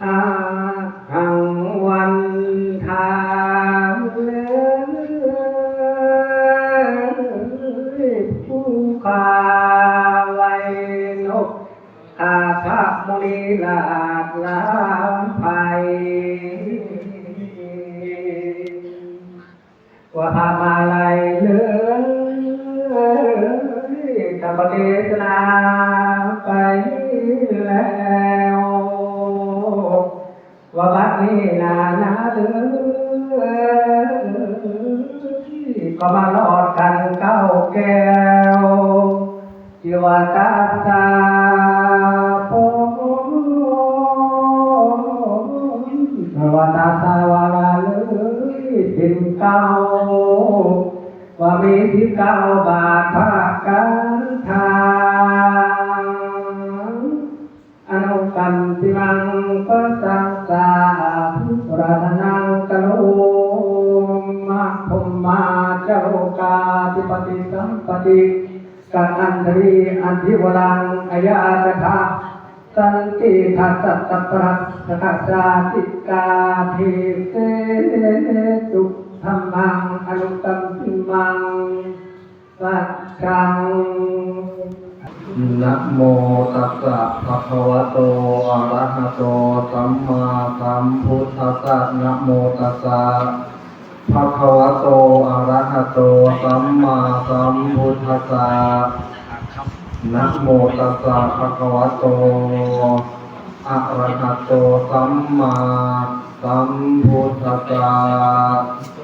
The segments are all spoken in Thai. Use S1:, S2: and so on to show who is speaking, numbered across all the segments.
S1: อ เก้าว่ามีที่เก้าบาทภาคกันทางอนุกันติมังปัสสังสาปรารถนังกโลมาภมมาเจ้ากาธิปติสัมปติกันอันตรีอันทิวลังอายาตถาสันติทัสสะตปรัสสะสาติกาเทเสตุ รรมังอนุตัมปิมังสัจจัง
S2: นะโมตัสสะภะคะวะโตอะระหะโตสัมมาสัมพุทธัสสะนะโมตัสสะภะคะวะโตอะระหะโตสัมมาสัมพุทธัสสะนะโมตัสสะภะคะวะโตอะระหะโตสัมมาสัมพุทธัสสะ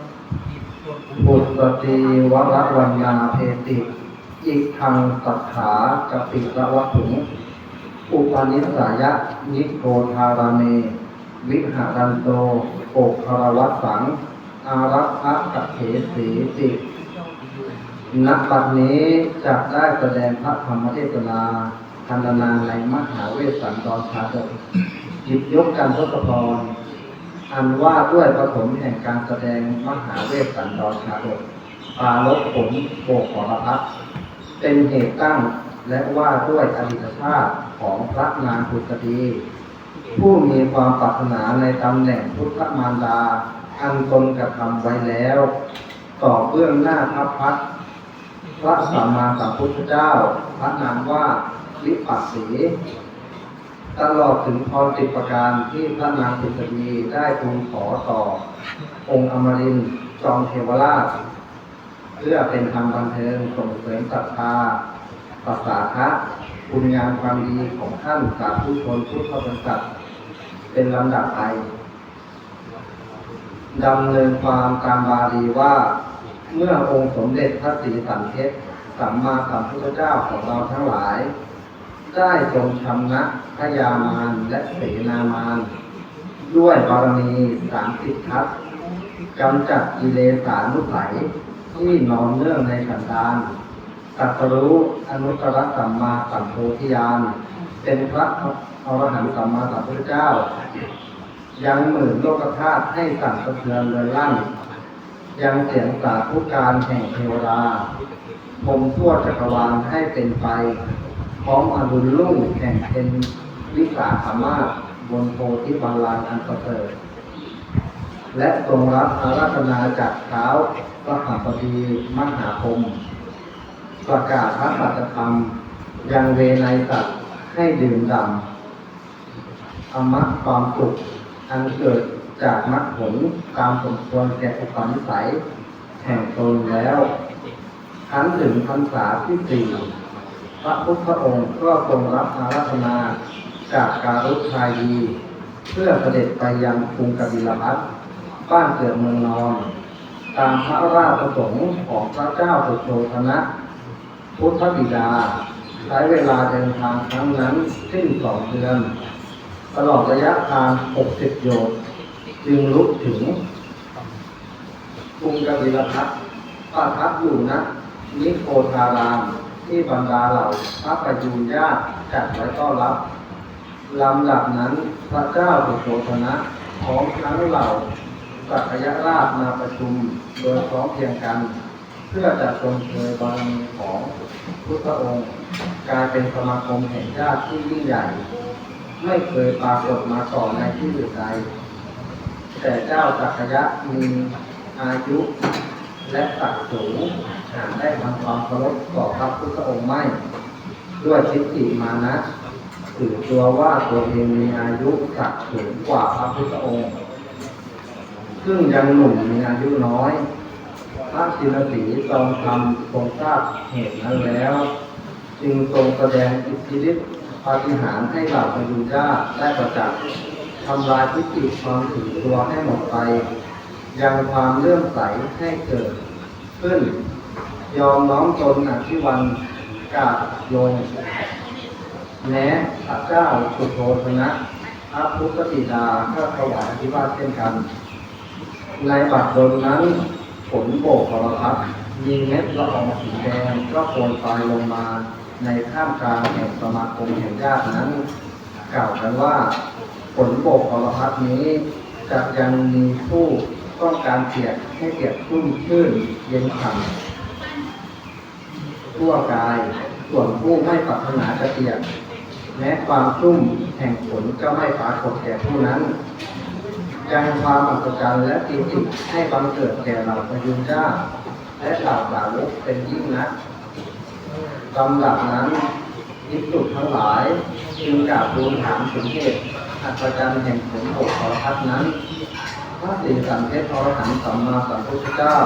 S2: บุตรตีวรวันนาเพติอีกทางสัทธากปิระวัตถุงอุปนิสัยนิโกธารเม วิหารันโตโอคารวัตสัง อารักขะกเขสีติณบัดนี้จะได้แสดงพระธรรมเทศนาพันนาในมหาเวสสันดรชาดกหยิบยกกันทศพร อันว่าด้วยประถมแห่งการแสดงมหาเวสสันดรชาดกปาลบผมโบกขอรพัฒเป็นเหตุตั้งและว่าด้วยอดีตชาติของพระนางพุทธดี ผู้มีความปรารถนาในตำแหน่งพุทธมารดา อันตนกระทำไว้แล้ว ต่อเบื้องหน้าพระพักพระสัมมาสัมพุทธเจ้า พระนามว่าลิปัสสี ตลอดถึงพรสิบประการที่พระนางพุทธดีได้ทูลขอต่อ องค์อมรินจอมเทวราช เพื่อเป็นธรรมบันเทิงส่งเสริมศรัทธาภาษาทะคุณงามความดีของท่านสาธุชนพุทธบริษัทเป็นลำดับไปดำเนินความตามบาลีว่า เมื่อองค์สมเด็จพระศรีสันเพชรสัมมาสัมพุทธเจ้าของเราทั้งหลาย ได้ทรงชำนะพยามารและเสนามารด้วยบารมีสามสิบทัศกำจัดกิเลสานุสัยที่นอนเนื่องในสันดานตัสรู้อนุตตรสัมมาสัมโพธิญาณเป็นพระอรหันตสัมมาสัมพุทธเจ้า ยังหมื่นโลกธาตุให้สั่นสะเทือนเลยลั่น ยังเสียงสาธุการแห่งเทวดาผมทั่วจักรวาลให้เป็นไป พร้อมอรุณรุ่งแห่งเป็นวิสาขามาศบนโพธิบัลลังก์อันประเสริฐและทรงรับอาราธนาจากเท้าพระหัตถบดีมหาคม ประกาศพระสัจธรรม ยังเวไนยสัตว์ให้ดื่มด่ำอมะความสุขอันเกิดจากมรรคผลตามสมควรแก่อุปนิสัย แห่งตนแล้วทั้นถึงพรรษาที่สี่ พระพุทธองค์ก็ทรงรับอาราธนาจากการุชายดีเพื่อเสด็จไปยังกรุงกบิลพัทบ้านเกิดเมืองนอน ตามพระราชประสงค์ของพระเจ้าสุโธธนะ พุทธบิดา ใช้เวลาเดินทางครั้งนั้นสิ้นสองเดือน ตลอดระยะทาง 60 โยชน์จึงลุกถึงกรุงกบิลพัทประทับอยู่ณนิโคทาราม ที่บรรดาเหล่าพระประยุรญาติจัดไว้ต้อนรับลำดับนั้นพระเจ้าสุโธธนะพร้อมทั้งเหล่าสักยราชมาประชุมโดยพร้อมเพียงกัน เพื่อจะทรงเชยบารมีของพุทธองค์กลายเป็นสมาคมแห่งญาติที่ยิ่งใหญ่ ไม่เคยปรากฏมาก่อนในที่อื่นใดแต่เจ้าจักรยะมีอายุและตักสูง ได้ทำความเคารพต่อพระพุทธองค์ไม่ด้วยทิฏฐิมานะถือตัวว่าตัวเองมีอายุสักสูงกว่าพระพุทธองค์ ซึ่งยังหนุ่มมีอายุน้อย พระศิลสีทรงทำทรงทราบเหตุนั้นแล้ว จึงทรงแสดงอิทธิฤทธิปาฏิหาริย์ให้เหล่าพยุญาได้ประจักษ์ทำลายทิฏฐิความถือตัวให้หมดไป ยังความเลื่อมใสให้เกิดขึ้น ยอมน้อมตนอธิวันกาบลงแม้พระเจ้าสุโธธนะพระพุทธติดาก็ถวายอธิวาทเช่นกัน ในบัดดลนั้นฝนโบกพลพัดมีเม็ดละอองสีแดงก็โปรยปลายลงมาในท่ามกลางแห่งสมาคมแห่งญาตินั้น กล่าวกันว่าฝนโบกพลพัดนี้จะยังมีผู้ต้องการเปียกให้เปียกชุ่มชื่นเย็นฉ่ำ ทั่วกาย ส่วนผู้ไม่ปรารถนาจะเปียกแม้ความชุ่มแห่งฝนก็ไม่ปรากฏแก่ผู้นั้นยังความอัศจรรย์และปิติให้บังเกิดแก่เหล่าพยุญเจ้า และเหล่าสาวกเป็นยิ่งนักลำดับนั้นอิสุทั้งหลายจึงกราบทูลถามถึงเหตุอัศจรรย์แห่งผลโภคพัดนั้นพระศรีสันเพชรอรหันต์สัมมาสัมพุทธเจ้า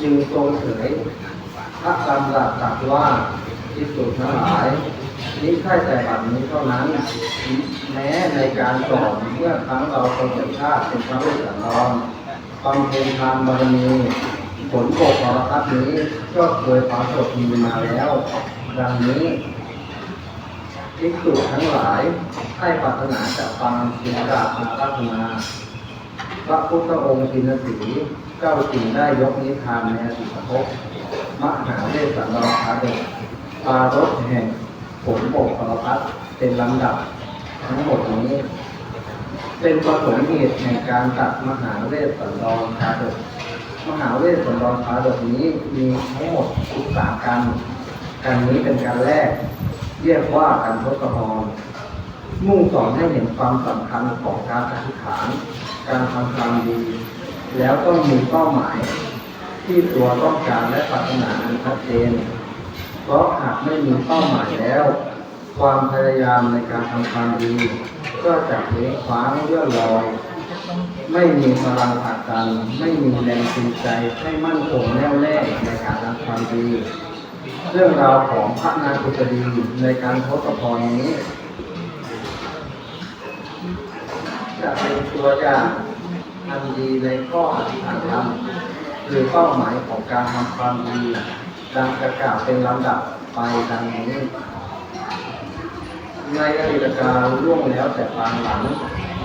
S2: จึงทรงเผย พระดำรัสตรัสว่าอิสุทั้งหลาย นี้ใช่แต่บัดนี้เท่านั้น แม้ในการก่อนเมื่อครั้งเราเสมอชาติเป็นพระเวสสันดรบำเพ็ญทานบารมีผลโภครพัฒนี้ก็เคยปรากฏมีมาแล้ว ดังนี้ภิกษุทั้งหลายให้ปรารถนาจะฟังสินดาอาราธนาพระพุทธองค์ทินสีเจ้าจึงได้ยกนิทานในอดีตภพ มหาเวสสันดรคาเดชปารถแห่งผลบกพลพัฒเป็นลำดับทั้งหมดนี้ เป็นประสงค์เหตุแห่งการตัดมหาเวสสันดรคาเดชมหาเวสสันดรคาเดชนี้มีทั้งหมดทุกสามกันการนี้เป็นการแรก เรียกว่าการทศพรมุ่งสอนให้เห็นความสำคัญของการอธิษฐาน การทำความดี แล้วต้องมีเป้าหมาย ที่ตัวต้องการและปรารถนาอันชัดเจน เพราะหากไม่มีเป้าหมายแล้ว ความพยายามในการทำความดี ก็จะเลี้ยงคว้างเลื่อนลอย ไม่มีพลังผลักดันไม่มีแรงจูงใจให้มั่นคงแน่วแน่ในการทำความดี เรื่องราวของพระนางกุศดีในการทศพรนี้จะเป็นตัวอย่างอันดีในข้ออธิษฐานธรรม คือเป้าหมายของการทำความดีดังจะกาวเป็นลำดับไปดังนี้ในอดีตการล่วงแล้วแต่ปางหลัง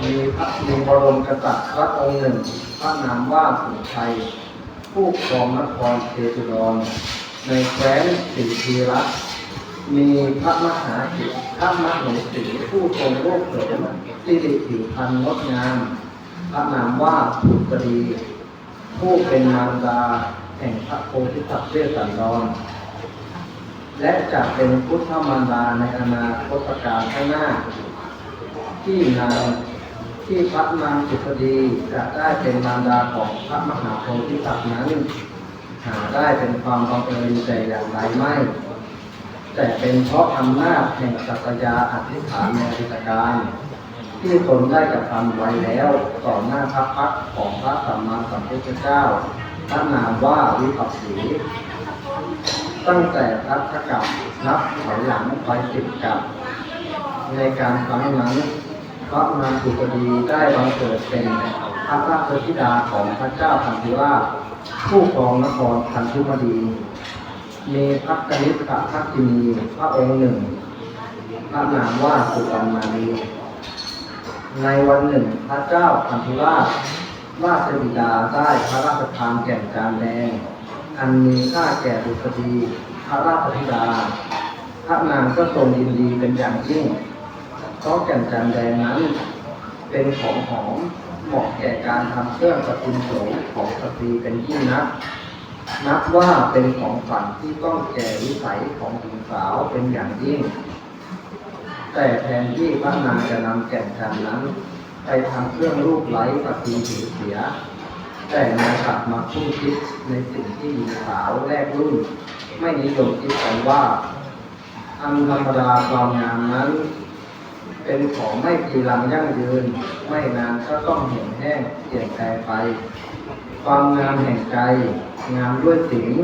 S2: มีพระมีบรมกษัตริย์พระองค์หนึ่งพระนามว่าสุชัย ผู้ครองนครเทตุรนในแคว้นสิทีรัตนมีพระมหาสิทธิพระมโหสีผู้ทรงโลกเสริมสิริผิวพรรณงดงาม พระนามว่าพุทธดี ผู้เป็นมารดาแห่งพระโพธิสัตว์เวสสันดร และจะเป็นพุทธมารดาในอนาคตการข้างหน้า ที่นางที่พระนางสุษดีจะได้เป็นมารดาของพระมหาโพธิสัตว์นั้น หาได้เป็นความบังเอิญแต่อย่างไรไม่ แต่เป็นเพราะอำนาจแห่งสัตยาอธิษฐานในอดีตการ ที่ตนได้กระทำไว้แล้วต่อหน้าพระพักของพระสัมมาสัมพุทธเจ้าพระนามว่าวิปัสสีตั้งแต่รัชกาลนับถอยหลังไปสิบกับในการครั้งนั้นพระนางสุปดีได้บังเกิดเป็นพระราชธิดาของพระเจ้าพันธุราชผู้ครองนครพันธุมดีมีพระกนิษฐทักษิณีพระองค์หนึ่ง พระนามว่าสุวรรณานี ในวันหนึ่งพระเจ้าพันธุราชราชบิดาได้พระราชทานแก่นจานแดง อันมีค่าแก่บุตรี พระราชธิดา พระนางก็ทรงยินดีเป็นอย่างยิ่ง เพราะแก่นจานแดงนั้น เป็นของหอมเหมาะแก่การทำเครื่องประทุมโสมของสตรีเป็นยิ่งนัก นับว่าเป็นของฝันที่ต้องแก่วิสัยของหญิงสาวเป็นอย่างยิ่ง แต่แทนที่พระนางจะนำแก่นจันทร์นั้น ไปทำเครื่องรูปไล้ปฏิถือเสีย แต่นางกลับมาพุ่งคิดในสิ่งที่หญิงสาวแรกรุ่น ไม่นิยมคิดกันว่าอันธรรมดาความงามนั้น เป็นของไม่กีรังยั่งยืน ไม่นานก็ต้องเหี่ยวแห้งเปลี่ยนแปลงไป ความงามแห่งใจงามด้วยศีล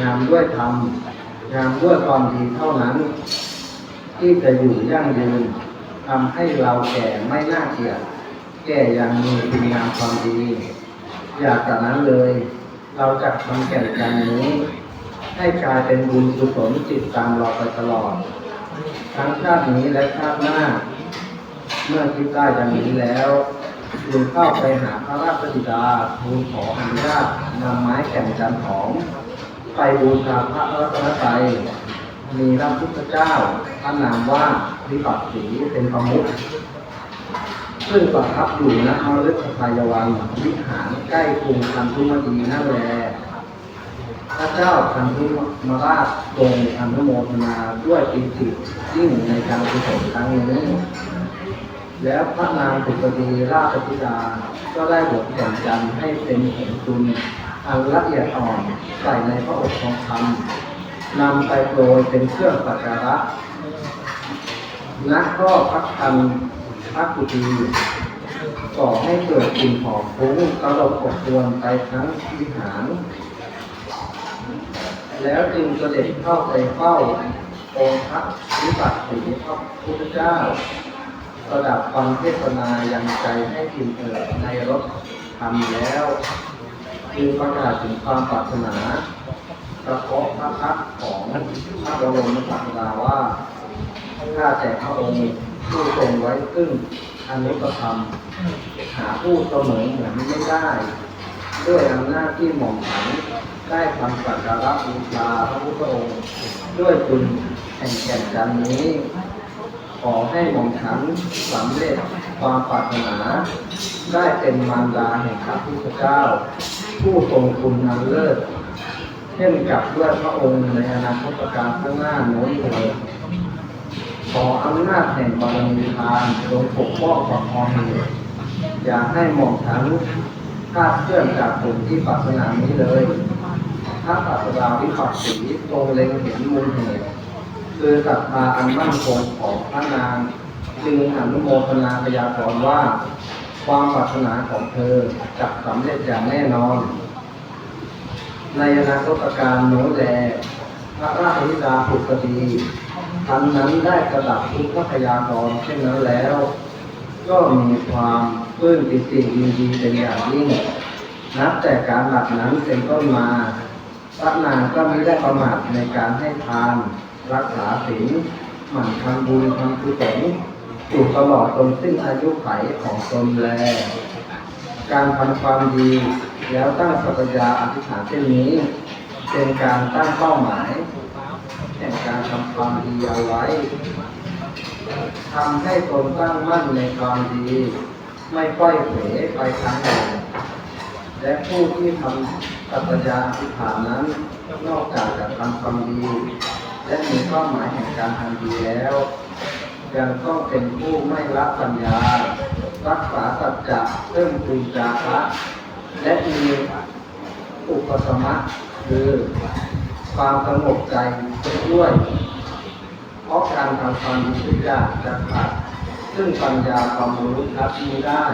S2: งามด้วยธรรมงามด้วยความดีเท่านั้น ที่จะอยู่ยั่งยืนทำให้เราแก่ไม่น่าเกลียดแก่อยังมีคุณงามความดี อยากจากนั้นเลย เราจะทำแก่นกันนี้ ให้กลายเป็นบุญกุศลจิตตามเราไปตลอด ทั้งชาตินี้และชาติหน้า เมื่อคิดได้ดังนี้แล้วจึงเข้าไปหาพระราชบิดาทูลขออนุญาตนำไม้แก่นจันทร์หอม ไปบูชาพระรัตนตรัย มีพระพุทธเจ้าพระนามว่าวิปัสสีเป็นประมุขซึ่งประทับอยู่ณมฤคทายวันวิหารใกล้กรุงคันธุมดีนั่นแลพระเจ้าคันธุมราชทรงอนุโมทนาด้วยปิติยิ่งในการกุศลครั้งนี้แล้วพระนางปุตดีราชธิดา ก็ได้บทแก่นจันให้เป็นเห็นจุนอันละเอียดอ่อนใส่ในพระอกทองคำ นำไปโปรยเป็นเครื่องสักการะนักก็พักคันพระกุฎีก่อให้เกิดกลิ่นหอมฟุ้งตลบอบอวนไปทั้งวิหาร แล้วจึงเสด็จเข้าไปเฝ้าองค์พระวิปัสสีพระพุทธเจ้าระดับฟังเทศนายังใจให้กินเอิดในรถทำแล้ว จึงประกาศถึงความปรารถนา ประเคาะพระพักตร์ของพระบรมศาสดาว่าข้าแต่พระองค์ผู้ทรงไว้ซึ่งอนุปธรรมหาผู้เสมอเหมือนไม่ได้ ด้วยอำนาจที่หม่อมฉันได้ทำสักการะบูชาพระพุทธองค์ด้วยคุณแห่งแก่นจันทร์นี้ ขอให้หม่อมฉันสำเร็จความปรารถนา ได้เป็นมารดาแห่งพระพุทธเจ้า ผู้ทรงคุณอันเลิศ เช่นกับด้วยพระองค์ในอนาคตการข้างหน้าโน้นเถิดขออำนาจแห่งบารมีทานจงปกป้องประคองเหตุอย่าให้หม่อมฉันคาดเคลื่อนจากผลที่ปรารถนานี้เลยถ้าปรารถนาวิปัสสีทรงเล็งเห็นมูลเหตุคือศรัทธาอันมั่นคงของพระนางจึงอนุโมทนาพยากรณ์ว่า ความปรารถนาของเธอจะสำเร็จอย่างแน่นอน ในอนาคตการโน้แลพระราชิดาผุกดีทันนั้นได้กระดับทุกขพยากรเช่นนั้นแล้ว ก็มีความปลื้มปิติยินดีเป็นอย่างยิ่งนับแต่การหลักนั้นเป็นต้นมาพระนางก็ม่ได้ประมาทในการให้ทาน รักษาศีลหมั่นทำบุญทำกุศลอยู่ตลอดจนสิ้นอายุไขของตนแล การทำความดี แล้วตั้งสัพยาอธิษฐานเช่นนี้ เป็นการตั้งเป้าหมายแห่งการทำความดีเอาไว้ทำให้ตนตั้งมั่นในความดี ไม่ค่อยเผลไปทางไหนและผู้ที่ทำปัจญาอธิษฐานนั้น นอกจากจะทำความดี และมีเป้าหมายแห่งการทำดีแล้วยังต้องเป็นผู้ไม่ละปัญญา รักษาสัจจะเพิ่มพูนจาระ และมีอุปสมะคือความสงบใจด้วยเพราะการทำความดีทุกยางจะขาดซึ่งปัญญาความรู้ทับนี้ได้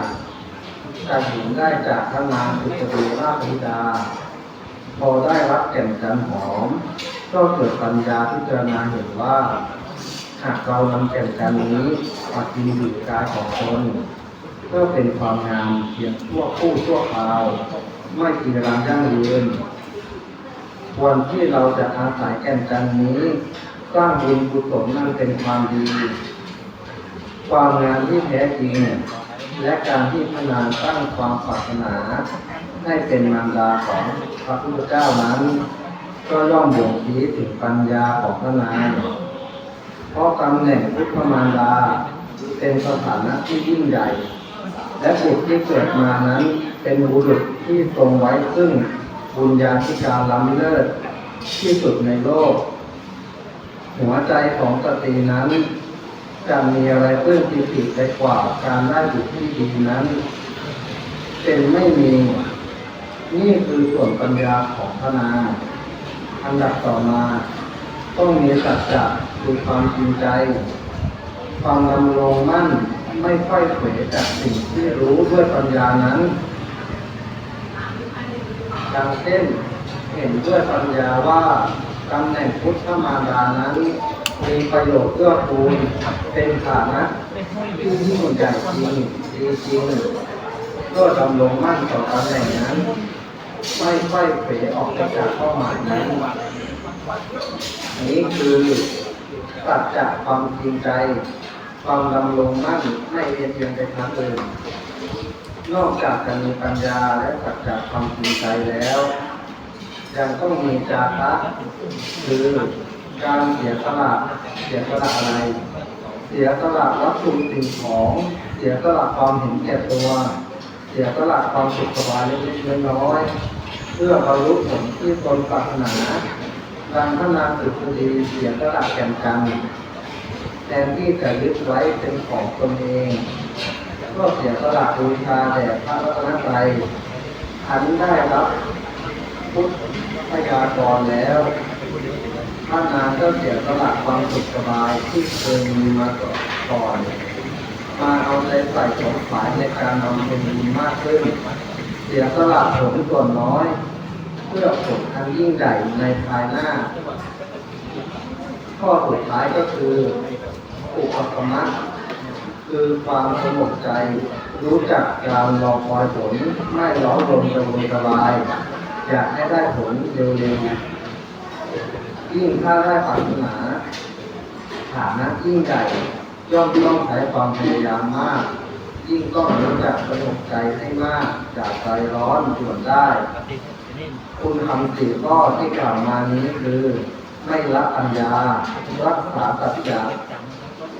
S2: จะเห็นได้จากพระนางสุตรีราชธิดา พอได้รับแก่นจันทร์หอม ก็เกิดปัญญาพิจารณาเห็นว่า หากเรานำแก่นจันทร์นี้มากินอยู่กายของตน พื่อเป็นความงามเพียงชั่วคู่ชั่วคราว ไม่กีรังยั่งยืนควรที่เราจะอาศัยแก่นจันนี้ สร้างบุญกุศลนั่นเป็นความดี ความงามที่แท้จริง และการที่พระนางตั้งความปรารถนา ให้เป็นมารดาของพระพุทธเจ้านั้น ก็ย่อมบ่งชี้ถึงปัญญาของพนางเพราะตำแหน่งพุทธมารดาเป็นสถานะที่ยิ่งใหญ่ และบุตรที่เกิดมานั้น เป็นบุรุษที่ทรงไว้ซึ่งบุญญาธิการล้ำเลิศที่สุดในโลก หัวใจของสตรีนั้นจะมีอะไรเพื่อนปีติไปกว่าการได้บุตรที่ดีนั้น เป็นไม่มี นี่คือส่วนปัญญาของพนา อันดับต่อมา ต้องมีสัจจะคือความจริงใจ ความดำรงมั่น ไม่ค่อยเขวจากสิ่งที่รู้ด้วยปัญญานั้นดังเช่นเห็นด้วยปัญญาว่าตำแหน่งพุทธมารดานั้นมีประโยชน์เพื่อคูณเป็นฐานะที่ยิ่งใหญ่จริงดีจริงก็ดำรงมั่นต่อตำแหน่งนั้น ไม่ค่อยเผยออกจากเป้าหมายนั้นนี้คือสัจจะความจริงใจ ความดำรงมั่นไม่เอียงเอียงไปทางอื่นนอกจากจะมีปัญญาและสัจจะความจริงใจแล้ว ยังต้องมีจาระคือการเสียสละเสียสละอะไร เสียสละวัตถุสิ่งของ เสียสละความเห็นแก่ตัว เสียสละความสุขสบายเล็กๆน้อยๆเพื่อบรรลุผลที่ตนปรารถนาดังพระนางสุดดีเสียสละแก่นกัน นที่จะยึดไว้เป็นของตนเอง ก็เสียสละบูชาแด่พระรัตนตรัยอันได้รับพุทธพยากรแล้วพระนางก็เสียสละความสุขสบายที่เคยมีมาก่อน มาเอาใจใส่สงสายในการนำเป็นดีมากขึ้น เสียสละผลส่วนน้อย เพื่อผลอันยิ่งใหญ่ในภายหน้า ข้อสุดท้ายก็คือ อุปกรรมะคือความสงบใจ รู้จักการรอคอยผล ไม่ร้อนรนกระวนกระวาย อยากให้ได้ผลเร็วๆยิ่งถ้าได้ปรารถนาฐานะยิ่งใหญ่ย่อมต้องใช้ความพยายามมาก ยิ่งต้องรู้จักสงบใจให้มาก จากใจร้อนส่วนได้ คุณคำสี่ข้อที่กล่าวมานี้คือ ไม่ละปัญญารักษาสัจจะ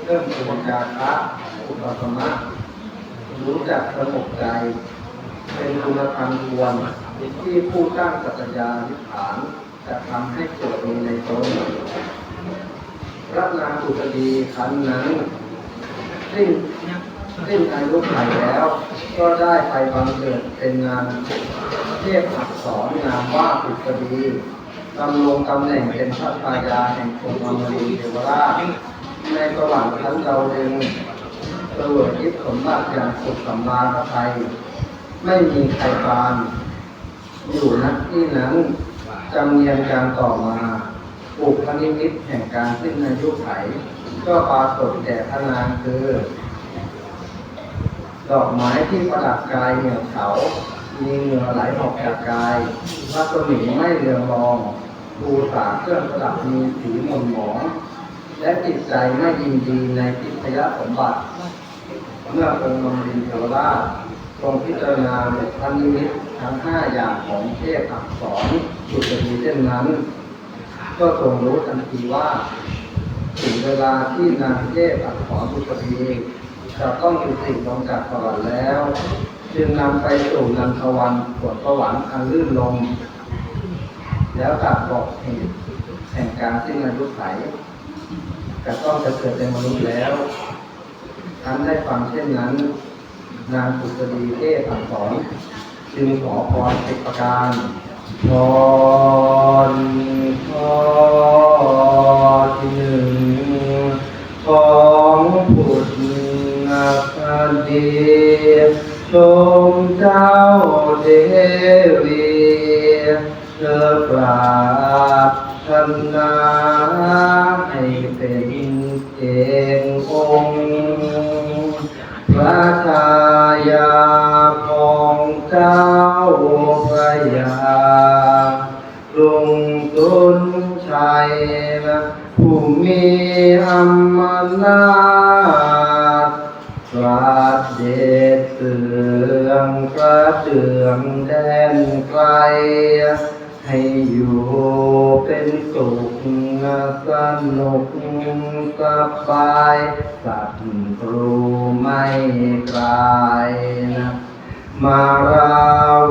S2: เริ่มปญญาคะอุปสมะรู้จักสงบใจ เป็นคุณธรรมควรที่ผู้ตั้งสัจญานิฐานจะทำให้เกิดมีในตนรัตนาอุตดีคันนั้นสิ้นสิ้นอายุไขแล้ว ก็ได้ไปบังเกิดเป็นงานเทพอักษรงามว่าอุตดีดำรงตำแหน่งเป็นพระพายาแห่งกรมอมรีเทวราช ในระวัติชั้นเราเองเสวยยิบสมบัติอย่างสุขสำราญไทย ไม่มีใครปาน อยู่ณที่นั้นจำเนียนการต่อมาปุกพนิมิตแห่งการสิ้นอายุไข ก็ปรากฏแก่พระนางคือ ดอกไม้ที่ประดับกายเหนียวเฉามีเหงื่อไหลออกจากกายรัศมีไม่เรืองรองภูษาเครื่องประดับมีสีหม่นหมอง และจิตใจไม่ยินดีในทิพยสมบัติ เมื่อองค์มรินทรราชทรงพิจารณาบุพนิมิตทั้งห้าอย่างของเทพอักษรสุดดีเช่นนั้น ก็ทรงรู้ทันทีว่า ถึงเวลาที่นางเทพอักษรบุตรีจะต้องยุติลงจากสวรรค์แล้ว จึงนำไปสู่นันทวันสวนสวรรค์อันลื่นลม แล้วตัดบอกเหตุแห่งการสิ้นอายุไข จะต้องจะเกิดเป็นมนุษย์แล้วท่านได้ฟังเช่นนั้น นางสุตดีเทพอักษรจึงขอพรสิบประการพรข้อที่หนึ่งของพุทธคดีชมเจ้าเทวีเธอปราบชนาให้เป็น งองค์พระชายาของเจ้าพระยาลุงตุนชัยนะผู้มีอำนาจพระเดชเสืองพระเดืองแดนไกล ให้อยู่เป็นสุขสนุกสบายสัตว์รูไม่กลายนะมารา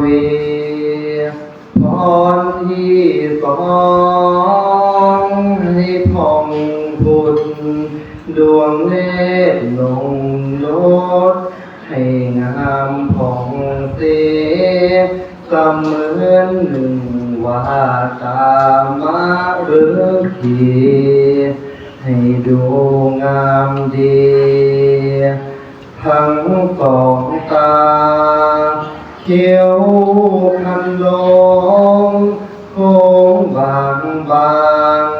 S2: วีพรที่สองให้พองพุนดวงเล็รลงโนดให้งามผ่องเสเสมือนหนึ่ง ว่าตามาหรือขีให้ดูงามดีทั้งสองตาเขียวพันลงโค้งบางบาง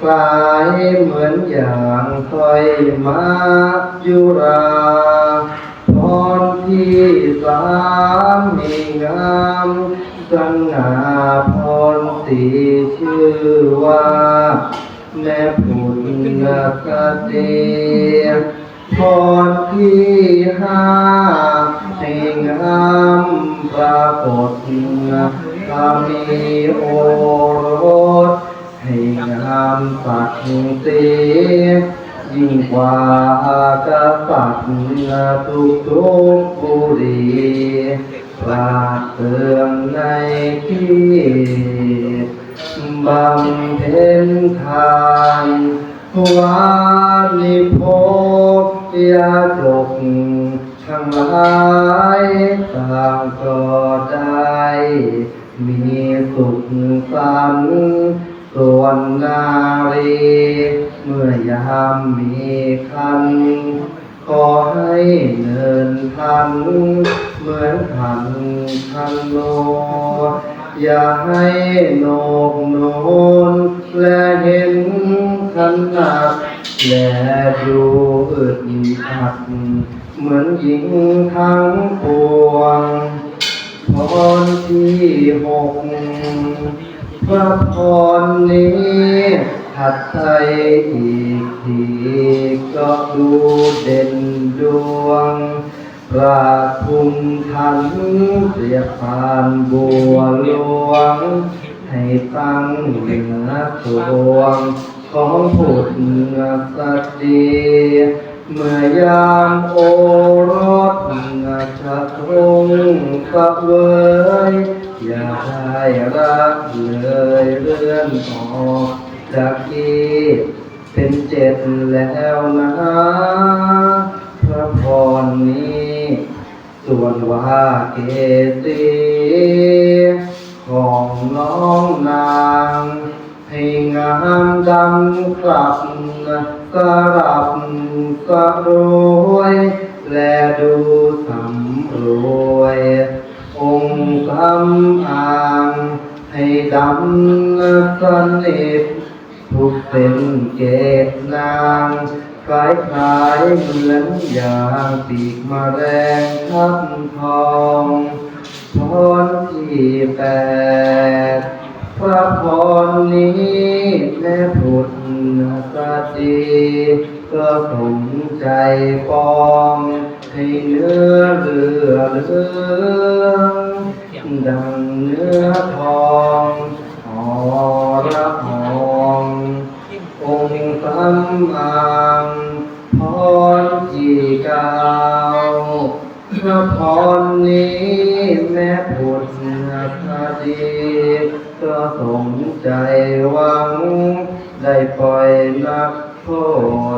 S2: คล้ายเหมือนอย่างสร้อยมายุราพรที่สามมีงาม สง่าพรสีชื่อว่าแม่พุทธกเดียพรที่ห้าให้งามปรากฏพามีโอรสให้งามสัดสี ยิ่งกว่ากษัตริย์ทุกทุกบุรีปราดเตืองในที่บำเพ็ญทานวานิพกยาจกทั้งหลายต่างก็ได้ มีสุขสันต์ ส่วนนารีเมื่อยามมีคัน ขอให้เนินทัน เหมือนขันคันโลอย่าให้โนกโนน และเห็นขันหนักและดูอึดอัดเหมือนหญิงทั้งปวงพรที่หก พระพรนี้หัดไทยอีกทีก็ดูเด่นดวงพระภูมิทันเสียผ่านบัวหลวง ให้ตั้งเหนือสวงของพุทธสตรี เมื่อยามโอรสชักรงสับเวยอย่าได้รักเลยเลื่อนออกจากที่เป็นเจ็ดแล้วนะพระพรนี้ ส่วนว่าเกตีของน้องนาง ให้งามดำกลับกรับกระรวย และดูสำรวย องค์สำอ่างให้ดำสนิททุกเป็นเกตนางคล้ายคล้ายเหมือนอย่างปีกแมลงทับทองพรที่แปด พระพรนี้แม่พุทธสตรีก็สมใจปองให้เนื้อเลือเลื่องดังเนื้อทองหอระหององค์สำอางพรที่เก้าพระพรนี้แม่พุทธคดี ก็สมใจหวัง ได้ปล่อยนักโท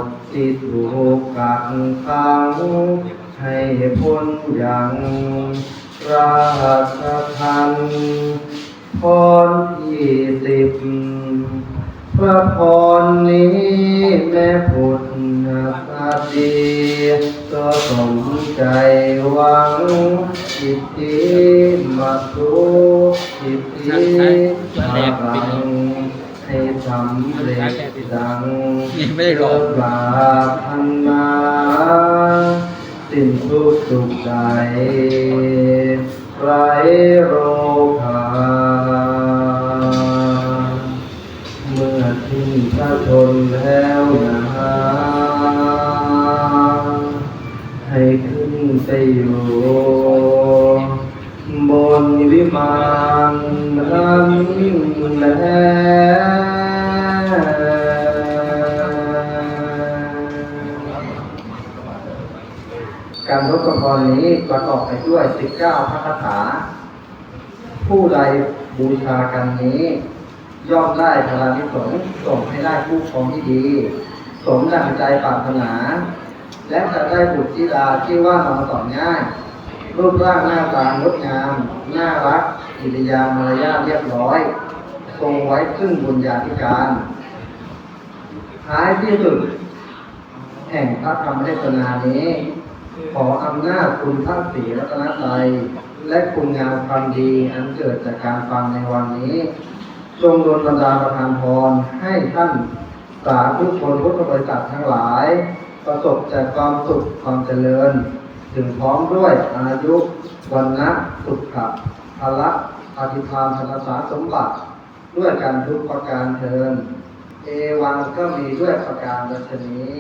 S2: ษที่ถูกกักขัง ให้พ้นอย่างราชทันพรที่สิบพระพรนี้แม่พุทธสดีก็สมใจหวังอิทธิมาตุอิท ธิมาบังให้สำเร็จดัง
S3: ไม่ได้ร้อง
S2: บาพันนาสิ้นทุกข์สุขใจไรโรคาเมื่อทิ้งพระชนแล้วนะให้ขึ้นไปอยู่ ประกอบไปด้วย19พระคาถา ผู้ใดบูชากันนี้ ย่อมได้พลานิสงส์ส่งให้ได้ผู้ครองที่ดี สมดังใจปรารถนา และจะได้บุตรธิดาที่ว่านอนสอนง่าย รูปร่างหน้าตางดงาม น่ารักกิริยามารยาทเรียบร้อย ทรงไว้ซึ่งบุญญาธิการ ท้ายที่สุด แห่งพระธรรมเทศนานี้ ขออำนาจคุณพระศรีรัตนตรัยและคุณงามความดีอันเกิดจากการฟังในวันนี้ จงโดนบันดาลประทานพรให้ท่านสาธุชนพุทธบริษัททั้งหลาย ประสบแต่ความสุขความเจริญ ถึงพร้อมด้วยอายุวันนะสุขะพละอธิพานธนสาสมบัติ ด้วยการทุกประการเทิน เอวังก็มีด้วยประการดัชนี้